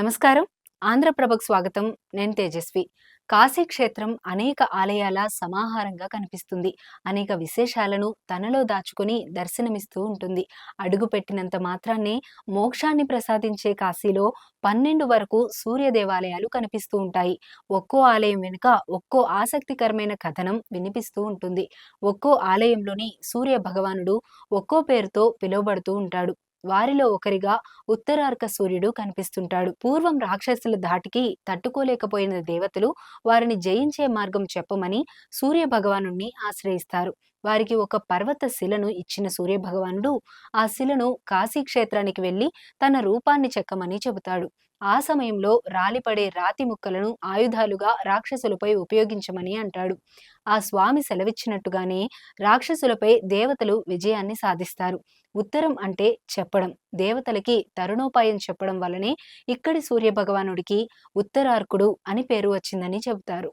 నమస్కారం. ఆంధ్రప్రభకు స్వాగతం. నేను తేజస్వి. కాశీ క్షేత్రం అనేక ఆలయాల సమాహారంగా కనిపిస్తుంది. అనేక విశేషాలను తనలో దాచుకొని దర్శనమిస్తూ ఉంటుంది. అడుగు పెట్టినంత మాత్రాన్నే మోక్షాన్ని ప్రసాదించే కాశీలో పన్నెండు వరకు సూర్య దేవాలయాలు కనిపిస్తూ ఉంటాయి. ఒక్కో ఆలయం వెనుక ఒక్కో ఆసక్తికరమైన కథనం వినిపిస్తూ ఉంటుంది. ఒక్కో ఆలయంలోని సూర్య భగవానుడు ఒక్కో పేరుతో పిలువబడుతూ ఉంటాడు. వారిలో ఒకరిగా ఉత్తరార్క సూర్యుడు కనిపిస్తుంటాడు. పూర్వం రాక్షసుల ధాటికి తట్టుకోలేకపోయిన దేవతలు వారిని జయించే మార్గం చెప్పమని సూర్య భగవాను ఆశ్రయిస్తారు. వారికి ఒక పర్వత శిలను ఇచ్చిన సూర్య భగవానుడు ఆ శిలను కాశీ క్షేత్రానికి తన రూపాన్ని చెక్కమని చెబుతాడు. ఆ సమయంలో రాలిపడే రాతి ముక్కలను ఆయుధాలుగా రాక్షసులపై ఉపయోగించమని అంటాడు. ఆ స్వామి సెలవిచ్చినట్టుగానే రాక్షసులపై దేవతలు విజయాన్ని సాధిస్తారు. ఉత్తరం అంటే చెప్పడం. దేవతలకి తరుణోపాయం చెప్పడం వల్లనే ఇక్కడి సూర్య భగవానుడికి ఉత్తరార్కుడు అని పేరు వచ్చిందని చెబుతారు.